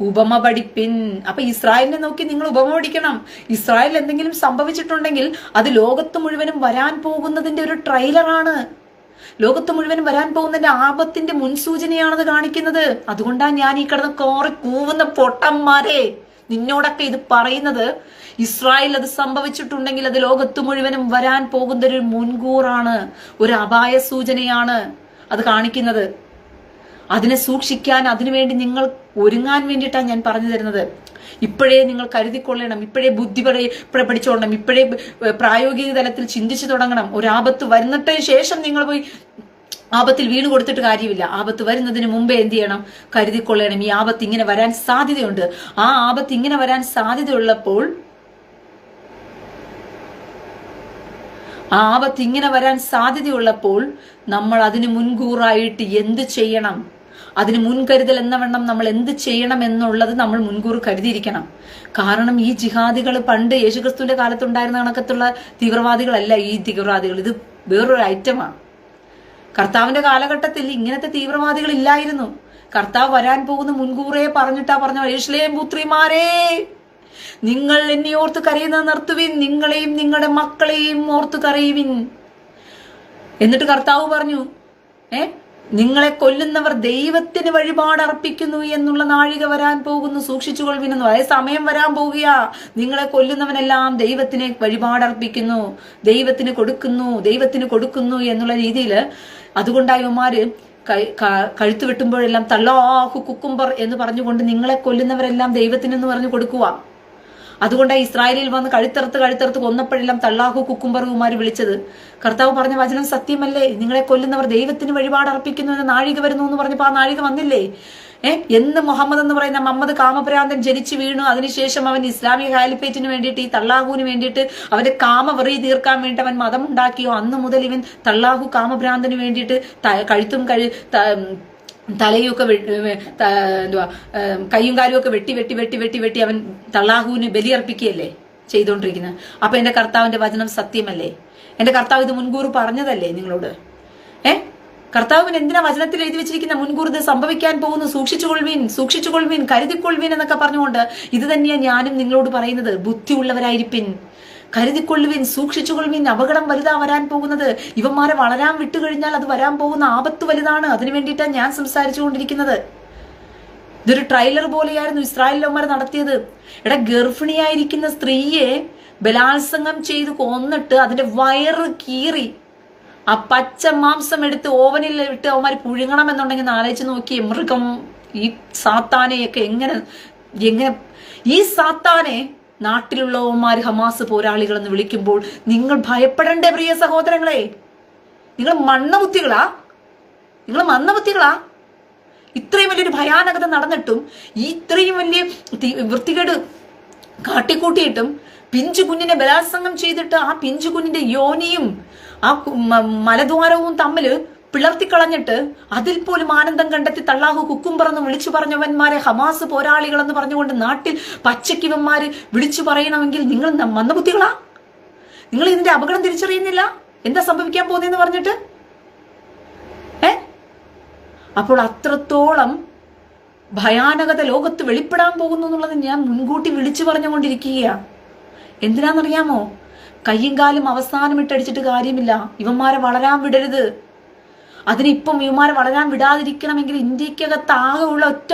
ഉപമ പഠിപ്പിൻ. അപ്പൊ ഇസ്രായേലിനെ നോക്കി നിങ്ങൾ ഉപമ പഠിക്കണം. ഇസ്രായേൽ എന്തെങ്കിലും സംഭവിച്ചിട്ടുണ്ടെങ്കിൽ അത് ലോകത്ത് മുഴുവനും വരാൻ പോകുന്നതിന്റെ ഒരു ട്രെയിലറാണ് ലോകത്ത് മുഴുവൻ വരാൻ പോകുന്നതിന്റെ ആപത്തിന്റെ മുൻസൂചനയാണത് കാണിക്കുന്നത്. അതുകൊണ്ടാണ് ഞാൻ ഈ കിടന്ന് കോറി കൂവുന്ന പൊട്ടന്മാരെ. നിന്നോടൊക്കെ ഇത് പറയുന്നത് ഇസ്രായേൽ അത് സംഭവിച്ചിട്ടുണ്ടെങ്കിൽ അത് ലോകത്ത് മുഴുവനും വരാൻ പോകുന്ന ഒരു മുൻകൂറാണ്. ഒരു അപായ സൂചനയാണ് അത് കാണിക്കുന്നത്. അതിനെ സൂക്ഷിക്കാൻ അതിനുവേണ്ടി നിങ്ങൾ ഒരുങ്ങാൻ വേണ്ടിയിട്ടാണ് ഞാൻ പറഞ്ഞു തരുന്നത്. ഇപ്പോഴേ നിങ്ങൾ കരുതിക്കൊള്ളണം. ഇപ്പോഴേ ബുദ്ധി പ്ര- പഠിച്ചോളണം. ഇപ്പോഴേ പ്രായോഗിക തലത്തിൽ ചിന്തിച്ചു തുടങ്ങണം. ഒരു ആപത്ത് വരുന്നിട്ടതിന് ശേഷം നിങ്ങൾ പോയി ആപത്തിൽ വീണ് കൊടുത്തിട്ട് കാര്യമില്ല. ആപത്ത് വരുന്നതിന് മുമ്പേ എന്ത് ചെയ്യണം? കരുതിക്കൊള്ളണം. ഈ ആപത്ത് ഇങ്ങനെ വരാൻ സാധ്യതയുണ്ട്. ആ ആപത്ത് ഇങ്ങനെ വരാൻ സാധ്യതയുള്ളപ്പോൾ ആ ആപത്ത് ഇങ്ങനെ വരാൻ സാധ്യതയുള്ളപ്പോൾ നമ്മൾ അതിന് മുൻകൂറായിട്ട് എന്ത് ചെയ്യണം? അതിന് മുൻകരുതൽ എന്ന വണ്ണം നമ്മൾ എന്ത് ചെയ്യണം എന്നുള്ളത് നമ്മൾ മുൻകൂർ കരുതിയിരിക്കണം. കാരണം ഈ ജിഹാദികൾ പണ്ട് യേശുക്രിസ്തുവിന്റെ കാലത്തുണ്ടായിരുന്ന കണക്കത്തുള്ള തീവ്രവാദികളല്ല ഈ തീവ്രവാദികൾ. ഇത് വേറൊരു ഐറ്റമാണ്. കർത്താവിന്റെ കാലഘട്ടത്തിൽ ഇങ്ങനത്തെ തീവ്രവാദികൾ ഇല്ലായിരുന്നു. കർത്താവ് വരാൻ പോകുന്ന മുൻകൂറേ പറഞ്ഞിട്ടാ പറഞ്ഞ യേശുലേം പുത്രിമാരേ നിങ്ങൾ എന്നെ ഓർത്ത് കരയുന്നത് നിർത്തുവിൻ നിങ്ങളെയും നിങ്ങളുടെ മക്കളെയും ഓർത്ത് കരയുവിൻ. എന്നിട്ട് കർത്താവ് പറഞ്ഞു ഏ നിങ്ങളെ കൊല്ലുന്നവർ ദൈവത്തിന് വഴിപാട് അർപ്പിക്കുന്നു എന്നുള്ള നാഴിക വരാൻ പോകുന്നു. സൂക്ഷിച്ചു സൂക്ഷിച്ചുകൊള്ളുവിനെന്നു അതേ സമയം വരാൻ പോവുകയാ. നിങ്ങളെ കൊല്ലുന്നവനെല്ലാം ദൈവത്തിന് വഴിപാട് അർപ്പിക്കുന്നു. ദൈവത്തിന് കൊടുക്കുന്നു. ദൈവത്തിന് കൊടുക്കുന്നു എന്നുള്ള രീതിയിൽ ഇവന്മാര് കഴുത്തു കഴുത്ത് വെട്ടുമ്പോഴെല്ലാം തള്ളാഹു കുക്കുംബർ എന്ന് പറഞ്ഞുകൊണ്ട് നിങ്ങളെ കൊല്ലുന്നവരെല്ലാം ദൈവത്തിനെന്ന് പറഞ്ഞു കൊടുക്കുക അതുകൊണ്ടാണ് ഇസ്രായേലിൽ വന്ന് കഴുത്തറുത്ത് കഴുത്തറുത്ത് കൊന്നപ്പോഴെല്ലാം തള്ളാഹു കുക്കുംബറുമാർ വിളിച്ചത്. കർത്താവ് പറഞ്ഞ വചനം സത്യമല്ലേ? നിങ്ങളെ കൊല്ലുന്നവർ ദൈവത്തിന് വഴിപാട് അർപ്പിക്കുന്നു എന്ന് നാഴിക വരുന്നു എന്ന് പറഞ്ഞപ്പോൾ ആ നാഴിക വന്നില്ലേ? ഏ? എന്ന് മുഹമ്മദ് എന്ന് പറയുന്ന മുഹമ്മദ് കാമപ്രാന്തൻ ജനിച്ചു വീണു. അതിനുശേഷം അവൻ ഇസ്ലാമിക ഹാലിഫേറ്റിന് വേണ്ടിയിട്ട് ഈ തള്ളാഹുവിന് വേണ്ടിയിട്ട് അവന്റെ കാമ വെറി തീർക്കാൻ വേണ്ടി അവൻ മതം ഉണ്ടാക്കിയോ അന്ന് മുതൽ ഇവൻ തള്ളാഹു കാമഭ്രാന്തന് വേണ്ടിയിട്ട് കഴുത്തും കഴി തലയൊക്കെ എന്തുവാ കൈയും കാലും ഒക്കെ വെട്ടി വെട്ടി വെട്ടി വെട്ടി വെട്ടി അവൻ തള്ളാഹുവിന് ബലിയർപ്പിക്കുകയല്ലേ ചെയ്തുകൊണ്ടിരിക്കുന്നത് അപ്പൊ എന്റെ കർത്താവിന്റെ വചനം സത്യമല്ലേ? എന്റെ കർത്താവ് ഇത് മുൻകൂർ പറഞ്ഞതല്ലേ നിങ്ങളോട്? ഏ? കർത്താവിന് എന്തിനാ വചനത്തിൽ എഴുതി വെച്ചിരിക്കുന്ന മുൻകൂർ ഇത് സംഭവിക്കാൻ പോകുന്നു? സൂക്ഷിച്ചുകൊള്ളുവീൻ സൂക്ഷിച്ചുകൊള്ളുവീൻ കരുതിക്കൊള്ളുവീൻ എന്നൊക്കെ പറഞ്ഞുകൊണ്ട് ഇത് തന്നെയാണ് ഞാനും നിങ്ങളോട് പറയുന്നത്. ബുദ്ധിയുള്ളവരായിരിപ്പിൻ. കരുതിക്കൊള്ളുവിൻ സൂക്ഷിച്ചുകൊള്ളുവിൻ അപകടം വലുതാ വരാൻ പോകുന്നത്. ഇവന്മാരെ വളരാൻ വിട്ടുകഴിഞ്ഞാൽ അത് വരാൻ പോകുന്ന ആപത്ത് വലുതാണ്. അതിനു വേണ്ടിയിട്ടാണ് ഞാൻ സംസാരിച്ചുകൊണ്ടിരിക്കുന്നത്. ഇതൊരു ട്രailer പോലെയായിരുന്നു ഇസ്രായേലിലവന്മാർ നടത്തിയത്. എടാ ഗർഭിണിയായിരിക്കുന്ന സ്ത്രീയെ ബലാത്സംഗം ചെയ്ത് കൊന്നിട്ട് അതിന്റെ വയറ് കീറി ആ പച്ച മാംസം എടുത്ത് ഓവനിൽ ഇട്ട് അവന്മാർ പുഴുങ്ങണം എന്നുണ്ടെങ്കിൽ ആലോചിച്ച് നോക്കി മൃഗം ഈ സാത്താനെയൊക്കെ എങ്ങനെ എങ്ങനെ ഈ സാത്താനെ നാട്ടിലുള്ളവന്മാർ ഹമാസ് പോരാളികളെന്ന് വിളിക്കുമ്പോൾ നിങ്ങൾ ഭയപ്പെടണ്ടേ പ്രിയ സഹോദരങ്ങളെ? നിങ്ങൾ മണ്ണബുദ്ധികളാ നിങ്ങൾ മന്ദബുദ്ധികളാ ഇത്രയും വലിയൊരു ഭയാനകത നടന്നിട്ടും ഈ ഇത്രയും വലിയ വൃത്തികേട് കാട്ടിക്കൂട്ടിയിട്ടും പിഞ്ചു കുഞ്ഞിനെ ബലാത്സംഗം ചെയ്തിട്ട് ആ പിഞ്ചു കുഞ്ഞിന്റെ യോനിയും ആ മലദ്വാരവും തമ്മിൽ പിളർത്തിക്കളഞ്ഞിട്ട് അതിൽ പോലും ആനന്ദം കണ്ടെത്തി തള്ളാഹു കുക്കുംപറന്ന് വിളിച്ചു പറഞ്ഞവന്മാരെ ഹമാസ് പോരാളികളെന്ന് പറഞ്ഞുകൊണ്ട് നാട്ടിൽ പച്ചക്കിവന്മാര് വിളിച്ചു പറയണമെങ്കിൽ നിങ്ങൾ മന്ദബുദ്ധികളാ നിങ്ങൾ ഇതിന്റെ അപകടം തിരിച്ചറിയുന്നില്ല? എന്താ സംഭവിക്കാൻ പോകുന്നതെന്ന് പറഞ്ഞിട്ട്? ഏ? അപ്പോൾ അത്രത്തോളം ഭയാനകത ലോകത്ത് വെളിപ്പെടാൻ പോകുന്നു എന്നുള്ളത് ഞാൻ മുൻകൂട്ടി വിളിച്ചു പറഞ്ഞുകൊണ്ടിരിക്കുകയാണ് എന്തിനാണെന്നറിയാമോ? കയ്യും കാലും അവസാനം ഇട്ടടിച്ചിട്ട് കാര്യമില്ല. ഇവന്മാരെ വളരാൻ വിടരുത്. അതിനിപ്പം ഇവന്മാരെ വളരാൻ വിടാതിരിക്കണമെങ്കിൽ ഇന്ത്യക്കകത്ത് ആകെ ഉള്ള ഒറ്റ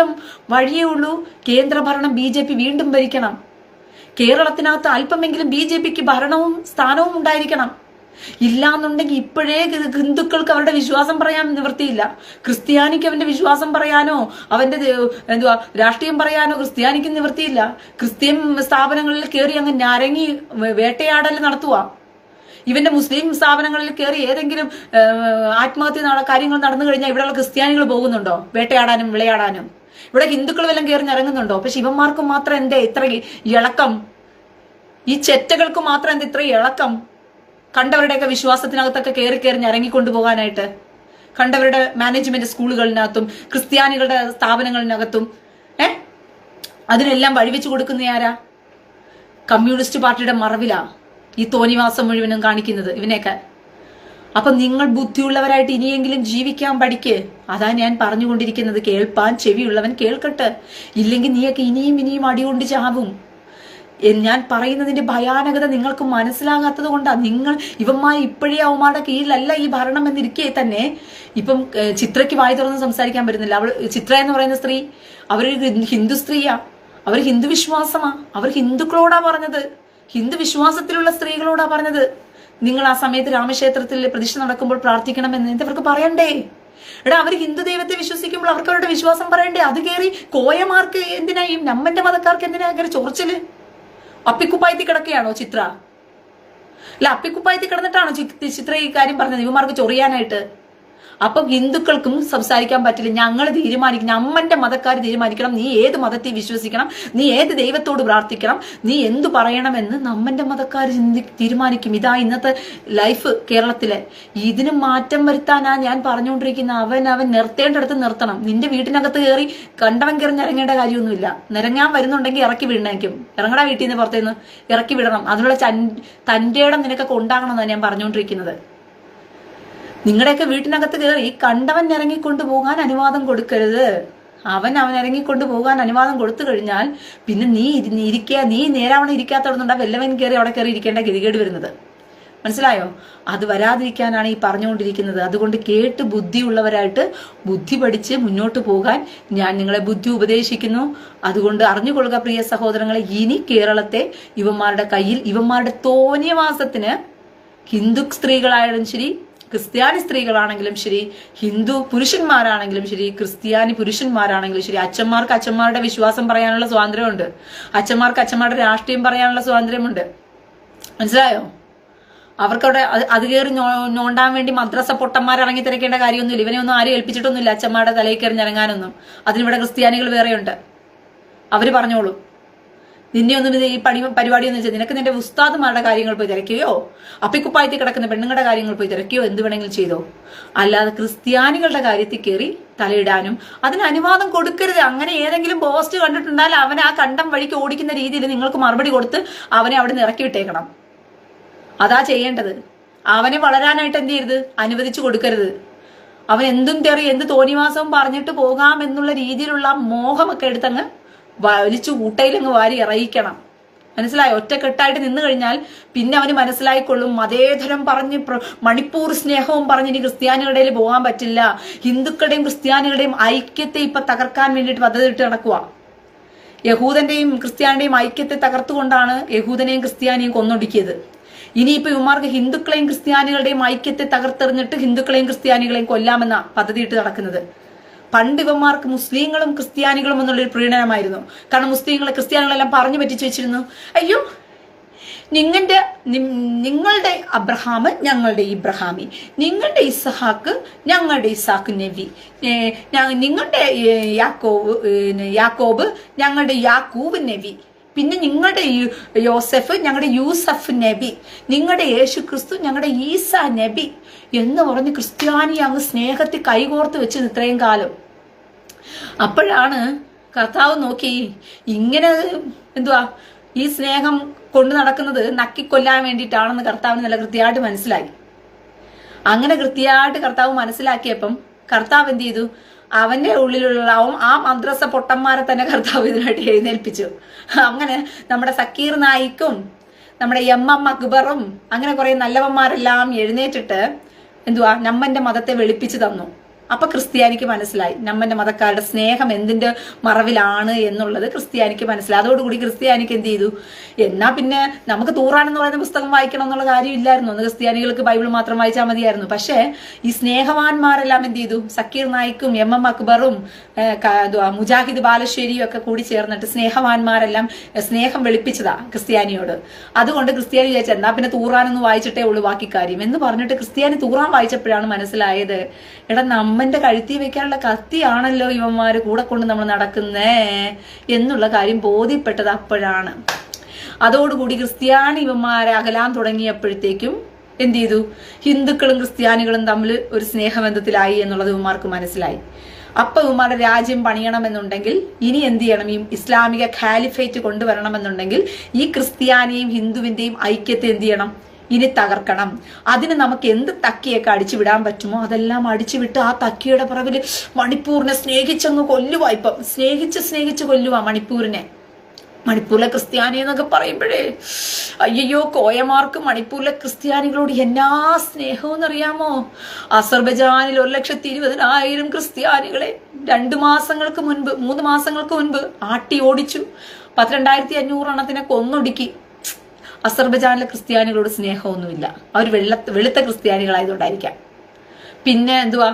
വഴിയേ ഉള്ളൂ കേന്ദ്രഭരണം ബി ജെ പി വീണ്ടും ഭരിക്കണം. കേരളത്തിനകത്ത് അല്പമെങ്കിലും ബി ജെ പിക്ക് ഭരണവും സ്ഥാനവും ഉണ്ടായിരിക്കണം. ഇല്ലാന്നുണ്ടെങ്കിൽ ഇപ്പോഴേ ഹിന്ദുക്കൾക്ക് അവരുടെ വിശ്വാസം പറയാൻ നിവൃത്തിയില്ല. ക്രിസ്ത്യാനിക്ക് അവന്റെ വിശ്വാസം പറയാനോ അവന്റെ എന്തുവാ രാഷ്ട്രീയം പറയാനോ ക്രിസ്ത്യാനിക്ക് നിവൃത്തിയില്ല. ക്രിസ്ത്യൻ സ്ഥാപനങ്ങളിൽ കയറി അങ്ങ് ഞരങ്ങി വേട്ടയാടൽ നടത്തുക ഇവന്റെ മുസ്ലിം സ്ഥാപനങ്ങളിൽ കയറി ഏതെങ്കിലും ആത്മഹത്യ കാര്യങ്ങൾ നടന്നു കഴിഞ്ഞാൽ ഇവിടെയുള്ള ക്രിസ്ത്യാനികൾ പോകുന്നുണ്ടോ? വേട്ടയാടാനും വിളയാടാനും? ഇവിടെ ഹിന്ദുക്കൾ വല്ലതും കയറി ഇറങ്ങുന്നുണ്ടോ പക്ഷെ ഇവന്മാർക്ക് മാത്രം എന്തേ ഇത്ര ഇളക്കം? ഈ ചെറ്റകൾക്ക് മാത്രം എന്താ ഇത്ര ഇളക്കം? കണ്ടവരുടെയൊക്കെ വിശ്വാസത്തിനകത്തൊക്കെ കയറി കയറി ഇറങ്ങിക്കൊണ്ടു പോകാനായിട്ട് കണ്ടവരുടെ മാനേജ്മെന്റ് സ്കൂളുകളിനകത്തും ക്രിസ്ത്യാനികളുടെ സ്ഥാപനങ്ങളിനകത്തും ഏ? അതിനെല്ലാം വഴിവെച്ച് കൊടുക്കുന്ന ആരാ? കമ്മ്യൂണിസ്റ്റ് പാർട്ടിയുടെ മറവിലാ. ഈ തോന്നിവാസം മുഴുവനും കാണിക്കുന്നത് ഇവനെയൊക്കെ. അപ്പൊ നിങ്ങൾ ബുദ്ധിയുള്ളവരായിട്ട് ഇനിയെങ്കിലും ജീവിക്കാൻ പഠിക്ക്. അതാ ഞാൻ പറഞ്ഞുകൊണ്ടിരിക്കുന്നത്. കേൾപ്പാൻ ചെവിയുള്ളവൻ കേൾക്കട്ടെ. ഇല്ലെങ്കിൽ നീയൊക്കെ ഇനിയും ഇനിയും അടികൊണ്ട് ചാവും. ഞാൻ പറയുന്നതിന്റെ ഭയാനകത നിങ്ങൾക്ക് മനസ്സിലാകാത്തത് കൊണ്ടാ. നിങ്ങൾ ഇവന്മാർ ഇപ്പോഴേ അവന്മാരുടെ കീഴിലല്ല ഈ ഭരണം എന്നിരിക്കെ തന്നെ. ഇപ്പം ചിത്രയ്ക്ക് വായി തുറന്ന് സംസാരിക്കാൻ പറ്റുന്നില്ല. അവൾ ചിത്ര എന്ന് പറയുന്ന സ്ത്രീ അവരൊരു ഹിന്ദു സ്ത്രീയാ. അവർ ഹിന്ദു വിശ്വാസമാ അവർ ഹിന്ദുക്കളോടാ പറഞ്ഞത്. ഹിന്ദു വിശ്വാസത്തിലുള്ള സ്ത്രീകളോടാ പറഞ്ഞത്. നിങ്ങൾ ആ സമയത്ത് രാമക്ഷേത്രത്തിൽ പ്രതിഷ്ഠ നടക്കുമ്പോൾ പ്രാർത്ഥിക്കണമെന്ന് അവർക്ക് പറയണ്ടേ? എടാ അവർ ഹിന്ദു ദൈവത്തെ വിശ്വസിക്കുമ്പോൾ അവർക്ക് അവരുടെ വിശ്വാസം പറയണ്ടേ? അത് കയറി കോയമാർക്ക് എന്തിനാ ഈ നമ്മന്റെ മതക്കാർക്ക് എന്തിനാ കയറി ചൊറിച്ചിൽ? അപ്പിക്കുപ്പായത്തി കിടക്കുകയാണോ ചിത്ര? അല്ല അപ്പിക്കുപ്പായത്തി കിടന്നിട്ടാണോ ചിത്ര ഈ കാര്യം പറഞ്ഞത്? ഇവന്മാർക്ക് ചൊറിയാനായിട്ട്. അപ്പം ഹിന്ദുക്കൾക്കും സംസാരിക്കാൻ പറ്റില്ല. ഞങ്ങൾ തീരുമാനിക്കണം. അമ്മന്റെ മതക്കാർ തീരുമാനിക്കണം. നീ ഏത് മതത്തെ വിശ്വസിക്കണം? നീ ഏത് ദൈവത്തോട് പ്രാർത്ഥിക്കണം? നീ എന്തു പറയണമെന്ന് നമ്മന്റെ മതക്കാർ ചിന്തി തീരുമാനിക്കും. ഇതാ ഇന്നത്തെ ലൈഫ് കേരളത്തിലെ. ഇതിന് മാറ്റം വരുത്താനാ ഞാൻ പറഞ്ഞുകൊണ്ടിരിക്കുന്ന. അവൻ അവൻ നിർത്തേണ്ടടുത്ത് നിർത്തണം. നിന്റെ വീട്ടിനകത്ത് കയറി കണ്ടവൻ കയറി നിരങ്ങേണ്ട കാര്യമൊന്നുമില്ല. നിരങ്ങാൻ വരുന്നുണ്ടെങ്കിൽ ഇറക്കി വിടണേക്കും. ഇറങ്ങടാ വീട്ടിൽ നിന്ന് പുറത്തുനിന്ന് ഇറക്കി വിടണം. അതിനുള്ള തന്റെ ഇടം നിനക്കൊക്കെ ഉണ്ടാകണമെന്നാണ് ഞാൻ പറഞ്ഞുകൊണ്ടിരിക്കുന്നത്. നിങ്ങളുടെയൊക്കെ വീട്ടിനകത്ത് കയറി കണ്ടവൻ ഇറങ്ങിക്കൊണ്ട് പോകാൻ അനുവാദം കൊടുക്കരുത്. അവൻ അവൻ ഇറങ്ങിക്കൊണ്ട് പോകാൻ അനുവാദം കൊടുത്തു കഴിഞ്ഞാൽ പിന്നെ നീ ഇരിക്കുക നീ നേരാവണം ഇരിക്കാത്തവിടുന്നുണ്ടാ വല്ലവൻ കയറി അവിടെ കയറി ഇരിക്കേണ്ട ഗതികേട് വരുന്നത്. മനസ്സിലായോ? അത് വരാതിരിക്കാനാണ് ഈ പറഞ്ഞുകൊണ്ടിരിക്കുന്നത്. അതുകൊണ്ട് കേട്ട് ബുദ്ധിയുള്ളവരായിട്ട് ബുദ്ധി പഠിച്ച് മുന്നോട്ട് പോകാൻ ഞാൻ നിങ്ങളെ ബുദ്ധി ഉപദേശിക്കുന്നു. അതുകൊണ്ട് അറിഞ്ഞുകൊള്ളുക പ്രിയ സഹോദരങ്ങളെ ഇനി കേരളത്തെ ഇവന്മാരുടെ കയ്യിൽ ഇവന്മാരുടെ തോന്നിയവാസത്തിന് ഹിന്ദു സ്ത്രീകളായാലും ശരി ക്രിസ്ത്യാനി സ്ത്രീകളാണെങ്കിലും ശരി ഹിന്ദു പുരുഷന്മാരാണെങ്കിലും ശരി ക്രിസ്ത്യാനി പുരുഷന്മാരാണെങ്കിലും ശരി അച്ഛന്മാർക്ക് അച്ഛന്മാരുടെ വിശ്വാസം പറയാനുള്ള സ്വാതന്ത്ര്യമുണ്ട്. അച്ഛന്മാർക്ക് അച്ഛന്മാരുടെ രാഷ്ട്രീയം പറയാനുള്ള സ്വാതന്ത്ര്യമുണ്ട്. മനസ്സിലായോ? അവർക്കവിടെ അത് കയറി നോണ്ടാൻ വേണ്ടി മദ്രസ പൊട്ടന്മാർ ഇറങ്ങി തിരക്കേണ്ട കാര്യമൊന്നുമില്ല. ഇവനെ ഒന്നും ആരും ഏൽപ്പിച്ചിട്ടൊന്നുമില്ല അച്ഛന്മാരുടെ തലയിൽ കയറി ഇറങ്ങാനൊന്നും അതിനിവിടെ ക്രിസ്ത്യാനികൾ വേറെയുണ്ട്. അവർ പറഞ്ഞോളൂ. നിന്നെ ഒന്നും ഈ പണി പരിപാടി എന്ന് വെച്ചാൽ നിനക്ക് നിന്റെ ഉസ്താദുമാരുടെ കാര്യങ്ങൾ പോയി തിരക്കുകയോ അപ്പിക്കുപ്പായത്തിൽ കിടക്കുന്ന പെണ്ണുങ്ങളുടെ കാര്യങ്ങൾ പോയി തിരക്കുകയോ എന്ത് വേണമെങ്കിലും ചെയ്തോ? അല്ലാതെ ക്രിസ്ത്യാനികളുടെ കാര്യത്തിൽ കയറി തലയിടാനും അതിന് അനുവാദം കൊടുക്കരുത്. അങ്ങനെ ഏതെങ്കിലും പോസ്റ്റ് കണ്ടിട്ടുണ്ടാൽ അവനെ ആ കണ്ടം വഴിക്ക് ഓടിക്കുന്ന രീതിയിൽ നിങ്ങൾക്ക് മറുപടി കൊടുത്ത് അവനെ അവിടെ നിന്ന് ഇറക്കി വിട്ടേക്കണം. അതാ ചെയ്യേണ്ടത്. അവനെ വളരാനായിട്ട് എന്ത് ചെയ്യരുത്? അനുവദിച്ചു കൊടുക്കരുത്. അവൻ എന്തും തെറി എന്ത് തോന്നിവാസവും പറഞ്ഞിട്ട് പോകാം എന്നുള്ള രീതിയിലുള്ള മോഹമൊക്കെ എടുത്തങ്ങ് വലിച്ചു കൂട്ടയിലങ്ങ് വാരി ഇറയിക്കണം മനസ്സിലായി? ഒറ്റക്കെട്ടായിട്ട് നിന്നു കഴിഞ്ഞാൽ പിന്നെ അവന് മനസ്സിലായിക്കൊള്ളും. മതേതരം പറഞ്ഞ് മണിപ്പൂർ സ്നേഹവും പറഞ്ഞ് ഇനി ക്രിസ്ത്യാനികളുടെ ഇടയിൽ പോകാൻ പറ്റില്ല. ഹിന്ദുക്കളുടെയും ക്രിസ്ത്യാനികളുടെയും ഐക്യത്തെ ഇപ്പൊ തകർക്കാൻ വേണ്ടിയിട്ട് പദ്ധതിയിട്ട് നടക്കുക യഹൂദന്റെയും ക്രിസ്ത്യാനിയുടെയും ഐക്യത്തെ തകർത്തുകൊണ്ടാണ് യഹൂദനെയും ക്രിസ്ത്യാനിയും കൊന്നൊടുക്കിയത്. ഇനിയിപ്പോ ഇവന്മാർക്ക് ഹിന്ദുക്കളെയും ക്രിസ്ത്യാനികളുടെയും ഐക്യത്തെ തകർത്തെറിഞ്ഞിട്ട് ഹിന്ദുക്കളെയും ക്രിസ്ത്യാനികളെയും കൊല്ലാമെന്ന പദ്ധതിയിട്ട് നടക്കുന്നത്. പണ്ട് ഇവന്മാർക്ക് മുസ്ലിങ്ങളും ക്രിസ്ത്യാനികളും എന്നുള്ളൊരു പ്രീണനമായിരുന്നു. കാരണം മുസ്ലിങ്ങളെ ക്രിസ്ത്യാനികളെല്ലാം പറഞ്ഞു പറ്റിച്ചു വെച്ചിരുന്നു. അയ്യോ നിങ്ങളുടെ നിങ്ങളുടെ അബ്രഹാം ഞങ്ങളുടെ ഇബ്രഹാമി നിങ്ങളുടെ ഇസഹാക്ക് ഞങ്ങളുടെ ഇസാക്ക് നബി നിങ്ങളുടെ യാക്കോവ് യാക്കോബ് ഞങ്ങളുടെ യാക്കൂബ് നബി പിന്നെ നിങ്ങളുടെ യോസഫ് ഞങ്ങളുടെ യൂസഫ് നബി നിങ്ങളുടെ യേശു ക്രിസ്തു ഞങ്ങളുടെ ഈസ നബി എന്ന് പറഞ്ഞ് ക്രിസ്ത്യാനി അങ്ങ് സ്നേഹത്തിൽ കൈകോർത്ത് വെച്ചത് ഇത്രയും കാലം. അപ്പോഴാണ് കർത്താവ് നോക്കി ഇങ്ങനെ എന്തുവാ ഈ സ്നേഹം കൊണ്ടു നടക്കുന്നത് നക്കിക്കൊല്ലാൻ വേണ്ടിയിട്ടാണെന്ന് കർത്താവിന് നല്ല കൃത്യമായിട്ട് മനസ്സിലായി. അങ്ങനെ കൃത്യമായിട്ട് കർത്താവ് മനസ്സിലാക്കിയപ്പം കർത്താവ് എന്ത് ചെയ്തു? അവന്റെ ഉള്ളിലുള്ള ആ മദ്രസ പൊട്ടന്മാരെ തന്നെ കർത്താവ് ഇതിനായിട്ട് എഴുന്നേൽപ്പിച്ചു. അങ്ങനെ നമ്മുടെ സക്കീർ നായിക്കും നമ്മുടെ എം എം അക്ബറും അങ്ങനെ കുറെ നല്ലവന്മാരെല്ലാം എഴുന്നേറ്റിട്ട് എന്തുവാ? നമ്മന്റെ മതത്തെ വെളുപ്പിച്ചു തന്നു. അപ്പൊ ക്രിസ്ത്യാനിക്ക് മനസ്സിലായി. നമ്മന്റെ മതക്കാരുടെ സ്നേഹം എന്തിന്റെ മറവിലാണ് എന്നുള്ളത് ക്രിസ്ത്യാനിക്ക് മനസ്സിലായി. അതോടുകൂടി ക്രിസ്ത്യാനിക്ക് എന്ത് ചെയ്തു? എന്നാ പിന്നെ നമുക്ക് തൂറാൻ എന്ന് പറയുന്ന പുസ്തകം വായിക്കണം എന്നുള്ള കാര്യമില്ലായിരുന്നു. അന്ന് ക്രിസ്ത്യാനികൾക്ക് ബൈബിൾ മാത്രം വായിച്ചാൽ മതിയായിരുന്നു. പക്ഷേ ഈ സ്നേഹവാന്മാരെല്ലാം എന്ത് ചെയ്തു? സക്കീർ നായിക്കും എം എം അക്ബറും മുജാഹിദ് ബാലശ്ശേരിയും ഒക്കെ കൂടി ചേർന്നിട്ട് സ്നേഹവാന്മാരെല്ലാം സ്നേഹം വെളുപ്പിച്ചതാ ക്രിസ്ത്യാനിയോട്. അതുകൊണ്ട് ക്രിസ്ത്യാനി വിചാരിച്ചു എന്നാ പിന്നെ തൂറാനൊന്ന് വായിച്ചിട്ടേ ഉള്ളൂ ബാക്കി കാര്യം. എന്ന് പറഞ്ഞിട്ട് ക്രിസ്ത്യാനി തൂറാൻ വായിച്ചപ്പോഴാണ് മനസ്സിലായത് എടാ നമ്മന്റെ കഴുത്തി വെക്കാനുള്ള കത്തിയാണല്ലോ ഇവന്മാര് കൂടെ കൊണ്ട് നമ്മൾ നടക്കുന്നേ എന്നുള്ള കാര്യം ബോധ്യപ്പെട്ടത് അപ്പോഴാണ്. അതോടുകൂടി ക്രിസ്ത്യാനി ഇവന്മാരെ അകലാൻ തുടങ്ങിയപ്പോഴത്തേക്കും എന്ത് ചെയ്തു? ഹിന്ദുക്കളും ക്രിസ്ത്യാനികളും തമ്മിൽ ഒരു സ്നേഹബന്ധത്തിലായി എന്നുള്ളത് ഇവന്മാർക്ക് മനസ്സിലായി. അപ്പൊ ഇവന്മാരുടെ രാജ്യം പണിയണമെന്നുണ്ടെങ്കിൽ ഇനി എന്ത് ചെയ്യണം? ഈ ഇസ്ലാമിക ഖാലിഫേറ്റ് കൊണ്ടുവരണമെന്നുണ്ടെങ്കിൽ ഈ ക്രിസ്ത്യാനിയും ഹിന്ദുവിന്റെയും ഐക്യത്തെ എന്ത് ചെയ്യണം? ഇനി തകർക്കണം. അതിന് നമുക്ക് എന്ത് തക്കിയൊക്കെ അടിച്ചു വിടാൻ പറ്റുമോ? അതെല്ലാം അടിച്ചു വിട്ട് ആ തക്കിയുടെ പുറകിൽ മണിപ്പൂരിനെ സ്നേഹിച്ചങ്ങ് കൊല്ലുവാ ഇപ്പം. സ്നേഹിച്ച് സ്നേഹിച്ച് കൊല്ലുവാ മണിപ്പൂരിനെ മണിപ്പൂരിലെ ക്രിസ്ത്യാനി എന്നൊക്കെ പറയുമ്പോഴേ അയ്യോ കോയമാർക്ക് മണിപ്പൂരിലെ ക്രിസ്ത്യാനികളോട് എന്നാ സ്നേഹം അറിയാമോ അസർബജാനിൽ ഒരു ലക്ഷത്തി ഇരുപതിനായിരം ക്രിസ്ത്യാനികളെ രണ്ടു മാസങ്ങൾക്ക് മുൻപ് മൂന്ന് മാസങ്ങൾക്ക് മുൻപ് ആട്ടി ഓടിച്ചു. പന്ത്രണ്ടായിരത്തി അഞ്ഞൂറ് എണ്ണത്തിനെ കൊന്നൊടുക്കി. അസർബജാനിലെ ക്രിസ്ത്യാനികളോട് സ്നേഹമൊന്നുമില്ല. അവർ വെള്ള വെളുത്ത ക്രിസ്ത്യാനികളായതുകൊണ്ടായിരിക്കാം. പിന്നെ എന്തുവാ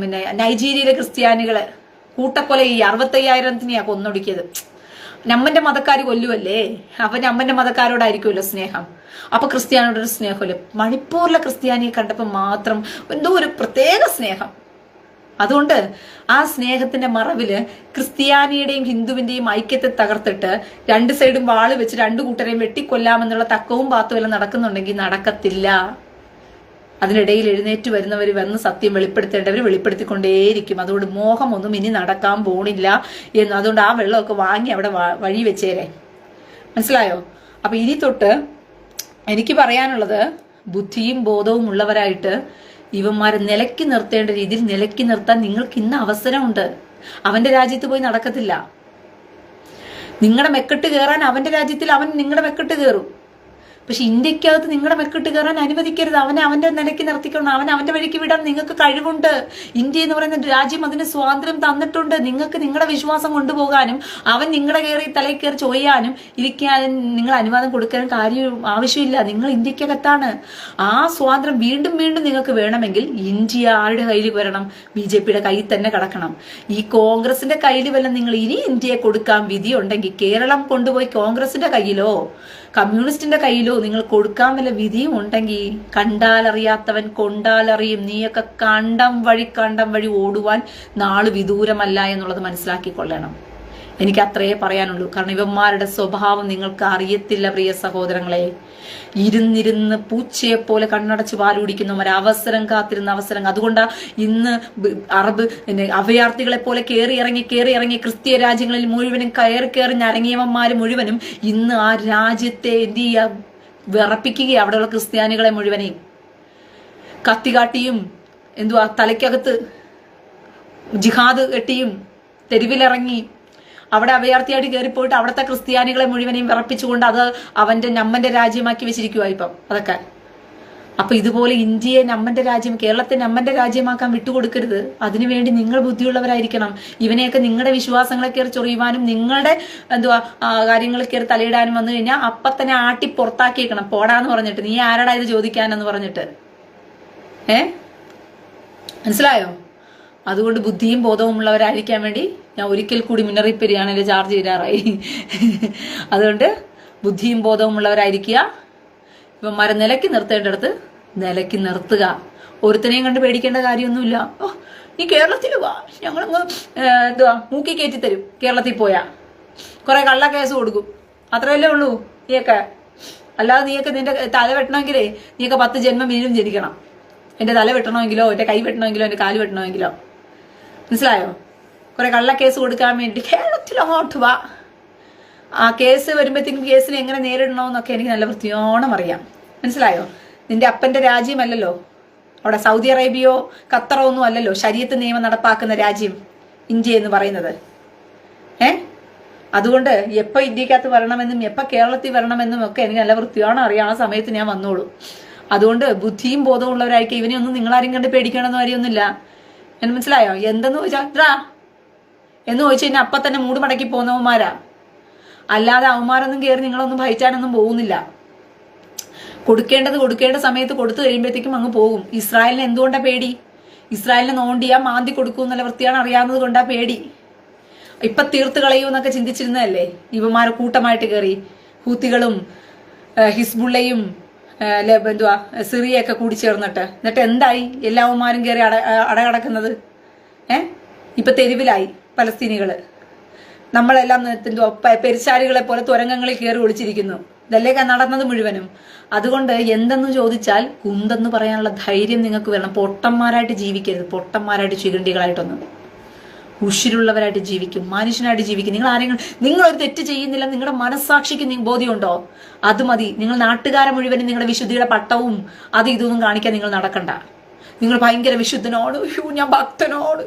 പിന്നെ നൈജീരിയയിലെ ക്രിസ്ത്യാനികൾ കൂട്ടക്കൊല ഈ അറുപത്തയ്യായിരത്തിനെയാ കൊന്നൊടുക്കിയത്. നമ്മന്റെ മതക്കാർ കൊല്ലുവല്ലേ? അപ്പൊ നമ്മന്റെ മതക്കാരോടായിരിക്കുമല്ലോ സ്നേഹം. അപ്പൊ ക്രിസ്ത്യാനിയോടൊരു സ്നേഹമല്ലേ. മണിപ്പൂരിലെ ക്രിസ്ത്യാനിയെ കണ്ടപ്പോൾ മാത്രം എന്തോ ഒരു പ്രത്യേക സ്നേഹം. അതുകൊണ്ട് ആ സ്നേഹത്തിന്റെ മറവിൽ ക്രിസ്ത്യാനിയുടെയും ഹിന്ദുവിന്റെയും ഐക്യത്തെ തകർത്തിട്ട് രണ്ട് സൈഡും വാൾ വെച്ച് രണ്ടു കൂട്ടരെയും വെട്ടിക്കൊല്ലാമെന്നുള്ള തക്കവും പാത്തുമെല്ലാം നടക്കുന്നുണ്ടെങ്കിൽ നടക്കത്തില്ല. അതിനിടയിൽ എഴുന്നേറ്റ് വരുന്നവർ വന്ന് സത്യം വെളിപ്പെടുത്തേണ്ടവർ വെളിപ്പെടുത്തിക്കൊണ്ടേയിരിക്കും. അതുകൊണ്ട് മോഹമൊന്നും ഇനി നടക്കാൻ പോണില്ല എന്ന് അതുകൊണ്ട് ആ വെള്ളമൊക്കെ വാങ്ങി അവിടെ വഴി വെച്ചേരെ. മനസ്സിലായോ? അപ്പൊ ഇനി തൊട്ട് എനിക്ക് പറയാനുള്ളത് ബുദ്ധിയും ബോധവും ഉള്ളവരായിട്ട് ഇവന്മാരെ നിലയ്ക്ക് നിർത്തേണ്ട രീതിയിൽ നിലയ്ക്ക് നിർത്താൻ നിങ്ങൾക്ക് ഇന്ന് അവസരമുണ്ട്. അവന്റെ രാജ്യത്ത് പോയി നടക്കത്തില്ല. നിങ്ങളുടെ മെക്കെട്ട് കയറാൻ അവന്റെ രാജ്യത്തിൽ അവൻ നിങ്ങളുടെ മെക്കെട്ട് കയറും പക്ഷെ ഇന്ത്യക്കകത്ത് നിങ്ങളുടെ മെക്കിട്ട് കയറാൻ അനുവദിക്കരുത്. അവനെ അവന്റെ നിലയ്ക്ക് നിർത്തിക്കണം അവൻ അവന്റെ വഴിക്ക് വിടാൻ നിങ്ങൾക്ക് കഴിവുണ്ട്. ഇന്ത്യ എന്ന് പറയുന്ന രാജ്യം അതിന് സ്വാതന്ത്ര്യം തന്നിട്ടുണ്ട്. നിങ്ങൾക്ക് നിങ്ങളുടെ വിശ്വാസം കൊണ്ടുപോകാനും അവൻ നിങ്ങളുടെ കയറി തലയിൽ കയറി ചോയ്യാനും ഇരിക്കാൻ നിങ്ങൾ അനുവാദം കൊടുക്കാനും കാര്യം ആവശ്യമില്ല. നിങ്ങൾ ഇന്ത്യക്കകത്താണ്. ആ സ്വാതന്ത്ര്യം വീണ്ടും വീണ്ടും നിങ്ങൾക്ക് വേണമെങ്കിൽ ഇന്ത്യ ആരുടെ കയ്യിൽ വരണം. ബി ജെ പിയുടെ കയ്യിൽ തന്നെ കടക്കണം. ഈ കോൺഗ്രസിന്റെ കയ്യിൽ വല്ല നിങ്ങൾ ഇനി ഇന്ത്യയെ കൊടുക്കാൻ വിധിയുണ്ടെങ്കിൽ കേരളം കൊണ്ടുപോയി കോൺഗ്രസിന്റെ കയ്യിലോ? കമ്മ്യൂണിസ്റ്റിന്റെ കയ്യിലോ നിങ്ങൾ കൊടുക്കാൻ വല്ല വിധിയും ഉണ്ടെങ്കിൽ കണ്ടാലറിയാത്തവൻ കൊണ്ടാലറിയും. നീയൊക്കെ കണ്ടം വഴി കണ്ടം വഴി ഓടുവാൻ നാൾ വിദൂരമല്ല എന്നുള്ളത് മനസ്സിലാക്കിക്കൊള്ളണം. എനിക്ക് അത്രയേ പറയാനുള്ളൂ. കാരണം ഇവന്മാരുടെ സ്വഭാവം നിങ്ങൾക്ക് അറിയത്തില്ല പ്രിയ സഹോദരങ്ങളെ. ഇരുന്നിരുന്ന് പൂച്ചയെ പോലെ കണ്ണടച്ച് പാലുടിക്കുന്നവർ അവസരം കാത്തിരുന്ന അവസരം. അതുകൊണ്ടാ ഇന്ന് അറബ് അഭയാർത്ഥികളെ പോലെ കയറി ഇറങ്ങി കയറി ഇറങ്ങി ക്രിസ്തീയ രാജ്യങ്ങളിൽ മുഴുവനും കയറി കയറി ഞരങ്ങിയവന്മാർ മുഴുവനും ഇന്ന് ആ രാജ്യത്തെ എന്ത് ചെയ്യുക വിറപ്പിക്കുക അവിടെയുള്ള ക്രിസ്ത്യാനികളെ മുഴുവനെയും കത്തികാട്ടിയും എന്തുവാ തലയ്ക്കകത്ത് ജിഹാദ് കെട്ടിയും തെരുവിലിറങ്ങി അവിടെ അഭയാർത്ഥിയായിട്ട് കയറിപ്പോയിട്ട് അവിടുത്തെ ക്രിസ്ത്യാനികളെ മുഴുവനെയും വിറപ്പിച്ചുകൊണ്ട് അത് അവന്റെ നമ്മന്റെ രാജ്യമാക്കി വെച്ചിരിക്കുക ഇപ്പം. അതൊക്കെ. അപ്പൊ ഇതുപോലെ ഇന്ത്യയെ നമ്മന്റെ രാജ്യം കേരളത്തെ നമ്മന്റെ രാജ്യമാക്കാൻ വിട്ടുകൊടുക്കരുത്. അതിനുവേണ്ടി നിങ്ങൾ ബുദ്ധിയുള്ളവരായിരിക്കണം. ഇവനെയൊക്കെ നിങ്ങളുടെ വിശ്വാസങ്ങളെ കയറി ചൊറിയുവാനും നിങ്ങളുടെ എന്തുവാ കാര്യങ്ങൾ കയറി തലയിടാനും വന്നു കഴിഞ്ഞാൽ അപ്പൊ തന്നെ ആട്ടി പുറത്താക്കിയേക്കണം. പോടാന്ന് പറഞ്ഞിട്ട്. നീ ആരടാ ഇത് ചോദിക്കാനെന്ന് പറഞ്ഞിട്ട്? ഏ? മനസ്സിലായോ? അതുകൊണ്ട് ബുദ്ധിയും ബോധവും ഉള്ളവരായിരിക്കാൻ വേണ്ടി ഞാൻ ഒരിക്കൽ കൂടി മുന്നറിയിപ്പ് തരികയാണ് എന്റെ ചാർജ് തീരാറായി അതുകൊണ്ട് ബുദ്ധിയും ബോധവും ഉള്ളവരായിരിക്കുക. ഇവന്മാരെ നിലയ്ക്ക് നിർത്തേണ്ടടുത്ത് നിലയ്ക്ക് നിർത്തുക. ഒരുത്തനെയും കണ്ട് പേടിക്കേണ്ട കാര്യമൊന്നുമില്ല. ഓ നീ കേരളത്തിൽ വാ. ഞങ്ങളങ്ങ് എന്തുവാ മൂക്കി കയറ്റി തരും. കേരളത്തിൽ പോയാ. കുറെ കള്ള കേസ് കൊടുക്കും. അത്രയല്ലേ ഉള്ളൂ നീയൊക്കെ. അല്ലാതെ നീയൊക്കെ നിന്റെ തല വെട്ടണമെങ്കിലേ നീയൊക്കെ പത്ത് ജന്മം മിനിമം ജനിക്കണം. എന്റെ തല വെട്ടണമെങ്കിലോ എന്റെ കൈ വെട്ടണമെങ്കിലോ എന്റെ കാൽ വെട്ടണമെങ്കിലോ? മനസ്സിലായോ? കുറെ കേസ് കൊടുക്കാൻ വേണ്ടി കേരളത്തിൽ അങ്ങോട്ട് വാ. ആ കേസ് വരുമ്പോഴത്തേക്കും കേസിനെ എങ്ങനെ നേരിടണമെന്നൊക്കെ എനിക്ക് നല്ല വൃത്തിയോണം അറിയാം. മനസ്സിലായോ? നിന്റെ അപ്പന്റെ രാജ്യമല്ലല്ലോ. അവിടെ സൗദി അറേബ്യയോ ഖത്തറോ ഒന്നും അല്ലല്ലോ ശരീരത്ത് നിയമം നടപ്പാക്കുന്ന രാജ്യം ഇന്ത്യ എന്ന് പറയുന്നത്. ഏ? അതുകൊണ്ട് എപ്പോ ഇന്ത്യക്കകത്ത് വരണമെന്നും എപ്പോ കേരളത്തിൽ വരണമെന്നും ഒക്കെ എനിക്ക് നല്ല വൃത്തിയോണം അറിയാം. ആ സമയത്ത് ഞാൻ വന്നോളൂ. അതുകൊണ്ട് ബുദ്ധിയും ബോധവും ഉള്ളവരായിരിക്കും ഇവനെ ഒന്നും നിങ്ങളാരും കണ്ട് പേടിക്കണമെന്ന് കാര്യമൊന്നുമില്ല എന്ന് മനസ്സിലായോ? എന്തെന്ന് ചോദിച്ചാ ഇതാ. എന്ന് ചോദിച്ചു കഴിഞ്ഞാൽ അപ്പൊ തന്നെ മൂട് മടക്കി പോകുന്നവന്മാരാ അല്ലാതെ അവന്മാരൊന്നും കയറി നിങ്ങളൊന്നും ഭയച്ചാനൊന്നും പോകുന്നില്ല. കൊടുക്കേണ്ടത് കൊടുക്കേണ്ട സമയത്ത് കൊടുത്തു കഴിയുമ്പോഴത്തേക്കും അങ്ങ് പോകും. ഇസ്രായേലിന് എന്തുകൊണ്ടാ പേടി? ഇസ്രായേലിനെ നോണ്ടിയാ മാന്തി കൊടുക്കും എന്നുള്ള വൃത്തിയാണ് അറിയാവുന്നത് കൊണ്ടാ പേടി. ഇപ്പൊ തീർത്ത് കളയൂ എന്നൊക്കെ ചിന്തിച്ചിരുന്നതല്ലേ? ഇവന്മാരെ കൂട്ടമായിട്ട് കയറി ഹൂത്തികളും ഹിസ്ബുള്ളയും എന്തുവാ സിറിയൊക്കെ കൂടി ചേർന്നിട്ട് എന്നിട്ട് എന്തായി? എല്ലാവന്മാരും കയറി അട അടകടക്കുന്നത്? ഏ? ഇപ്പൊ തെരുവിലായി പലസ്തീനികൾ. നമ്മളെല്ലാം എന്തുവാ പെരിച്ചാരികളെ പോലെ തുരങ്കങ്ങളിൽ കയറി ഒളിച്ചിരിക്കുന്നു. ഇതല്ലേ നടന്നത് മുഴുവനും? അതുകൊണ്ട് എന്തെന്ന് ചോദിച്ചാൽ കുന്തെന്ന് പറയാനുള്ള ധൈര്യം നിങ്ങൾക്ക് വരണം പൊട്ടന്മാരായിട്ട് ജീവിക്കരുത്. പൊട്ടന്മാരായിട്ട് ചുരുണ്ടികളായിട്ടൊന്നും. ഉഷിരുള്ളവരായിട്ട് ജീവിക്കും മനുഷ്യനായിട്ട് ജീവിക്കും. നിങ്ങൾ ആരെങ്കിലും നിങ്ങൾ ഒരു തെറ്റ് ചെയ്യുന്നില്ല നിങ്ങളുടെ മനസ്സാക്ഷിക്ക് ബോധ്യമുണ്ടോ? അത് മതി. നിങ്ങൾ നാട്ടുകാരെ മുഴുവനും നിങ്ങളുടെ വിശുദ്ധിയുടെ പട്ടവും അത് ഇതൊന്നും കാണിക്കാൻ നിങ്ങൾ നടക്കണ്ട. നിങ്ങൾ ഭയങ്കര വിശുദ്ധനോട് ഹ്യൂ ഞാൻ ഭക്തനോട്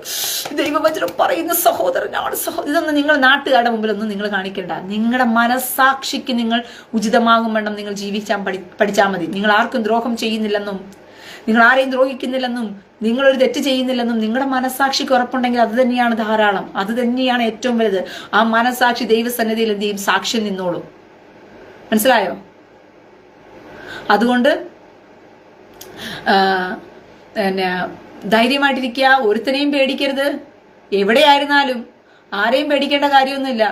ദൈവവചനം പറയുന്ന സഹോദരനാണ് സഹോദരൻ ഇതൊന്നും നിങ്ങൾ നാട്ടുകാരുടെ മുമ്പിലൊന്നും നിങ്ങൾ കാണിക്കണ്ട. നിങ്ങളുടെ മനസ്സാക്ഷിക്ക് നിങ്ങൾ ഉചിതമാകും വണ്ണം നിങ്ങൾ ജീവിച്ചാൽ പഠി പഠിച്ചാൽ മതി. നിങ്ങൾ ആർക്കും ദ്രോഹം ചെയ്യുന്നില്ലെന്നും നിങ്ങൾ ആരെയും ദ്രോഹിക്കുന്നില്ലെന്നും നിങ്ങളൊരു തെറ്റ് ചെയ്യുന്നില്ലെന്നും നിങ്ങളുടെ മനസ്സാക്ഷിക്ക് ഉറപ്പുണ്ടെങ്കിൽ അത് തന്നെയാണ് ധാരാളം. അത് തന്നെയാണ് ഏറ്റവും വലുത്. ആ മനസാക്ഷി ദൈവസന്നിധിയിൽ എന്ത് ചെയ്യും? സാക്ഷ്യം നിന്നോളും. മനസ്സിലായോ? അതുകൊണ്ട് പിന്നെ ധൈര്യമായിട്ടിരിക്കുക. ഒരുത്തനെയും പേടിക്കരുത്. എവിടെയായിരുന്നാലും ആരെയും പേടിക്കേണ്ട കാര്യമൊന്നുമില്ല.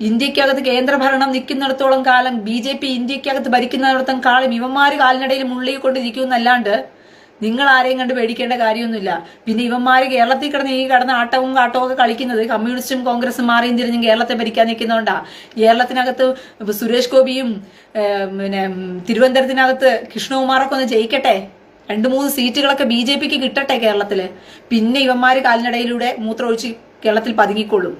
ഇന്ത്യക്കകത്ത് കേന്ദ്രഭരണം നിൽക്കുന്നിടത്തോളം കാലം ബി ജെ പി ഇന്ത്യക്കകത്ത് ഭരിക്കുന്നിടത്തോളം കാലം ഇവന്മാര് കാലിനിടയിൽ മുള്ളിക്കൊണ്ടിരിക്കുമെന്നല്ലാണ്ട് നിങ്ങൾ ആരെയും കണ്ട് പേടിക്കേണ്ട കാര്യമൊന്നുമില്ല. പിന്നെ ഇവന്മാര് കേരളത്തിൽ കിടന്ന് ഈ കടന്ന് ആട്ടവും കാട്ടവും ഒക്കെ കളിക്കുന്നത് കമ്മ്യൂണിസ്റ്റും കോൺഗ്രസും മാറിയും തിരിഞ്ഞും കേരളത്തെ ഭരിക്കാൻ നിൽക്കുന്നതുകൊണ്ടാ കേരളത്തിനകത്ത് സുരേഷ് ഗോപിയും പിന്നെ തിരുവനന്തപുരത്തിനകത്ത് കൃഷ്ണകുമാറൊക്കെ ഒന്ന് ജയിക്കട്ടെ. രണ്ട് മൂന്ന് സീറ്റുകളൊക്കെ ബി ജെ പിക്ക് കിട്ടട്ടെ കേരളത്തിൽ. പിന്നെ ഇവന്മാര് കാലിനടയിലൂടെ മൂത്രമൊഴിച്ച് കേരളത്തിൽ പതുങ്ങിക്കൊള്ളും.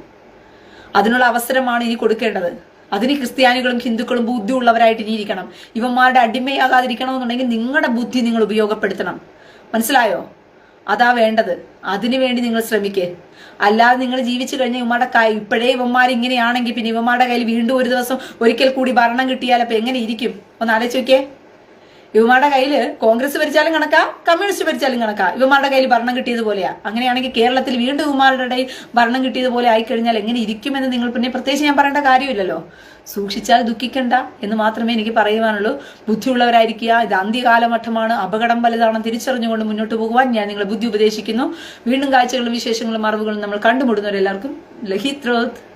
അതിനുള്ള അവസരമാണ് ഇനി കൊടുക്കേണ്ടത്. അതിന് ക്രിസ്ത്യാനികളും ഹിന്ദുക്കളും ബുദ്ധിയുള്ളവരായിട്ട് ഇനി ഇരിക്കണം. ഇവന്മാരുടെ അടിമയാകാതിരിക്കണമെന്നുണ്ടെങ്കിൽ നിങ്ങളുടെ ബുദ്ധി നിങ്ങൾ ഉപയോഗപ്പെടുത്തണം. മനസ്സിലായോ? അതാ വേണ്ടത്. അതിനു വേണ്ടി നിങ്ങൾ ശ്രമിക്കേ. അല്ലാതെ നിങ്ങൾ ജീവിച്ചു കഴിഞ്ഞാൽ ഇവന്മാരുടെ കൈ ഇപ്പോഴേ ഇവന്മാർ ഇങ്ങനെയാണെങ്കിൽ പിന്നെ ഇവന്മാരുടെ കയ്യിൽ വീണ്ടും ഒരു ദിവസം ഒരിക്കൽ കൂടി ഭരണം കിട്ടിയാൽ അപ്പൊ എങ്ങനെ ഇരിക്കും? ഒന്ന് ആലോചിച്ച് നോക്കിയേ. ഇവന്മാരുടെ കയ്യിൽ കോൺഗ്രസ് ഭരിച്ചാലും കണക്കാ കമ്മ്യൂണിസ്റ്റ് ഭരിച്ചാലും കണക്കാ. ഇവന്മാരുടെ കയ്യിൽ ഭരണം കിട്ടിയതുപോലെയാ അങ്ങനെയാണെങ്കിൽ കേരളത്തിൽ വീണ്ടും ഇവന്മാരുടെ ഭരണം കിട്ടിയതുപോലെ ആയിക്കഴിഞ്ഞാൽ എങ്ങനെ ഇരിക്കുമെന്ന് നിങ്ങൾ പിന്നെ പ്രത്യേകിച്ച് ഞാൻ പറയേണ്ട കാര്യമില്ലല്ലോ. സൂക്ഷിച്ചാൽ ദുഃഖിക്കണ്ട എന്ന് മാത്രമേ എനിക്ക് പറയുവാനുള്ളൂ. ബുദ്ധിയുള്ളവരായിരിക്കുക ഇത് അന്ത്യകാലമട്ടമാണ് അപകടം വലുതാണ് തിരിച്ചറിഞ്ഞുകൊണ്ട് മുന്നോട്ട് പോകുവാൻ ഞാൻ നിങ്ങളെ ബുദ്ധി ഉപദേശിക്കുന്നു. വീണ്ടും കാഴ്ചകളും വിശേഷങ്ങളും അറിവുകളും നമ്മൾ കണ്ടുമുടുന്നവരെല്ലാവർക്കും ലഹിത്രോത്ത്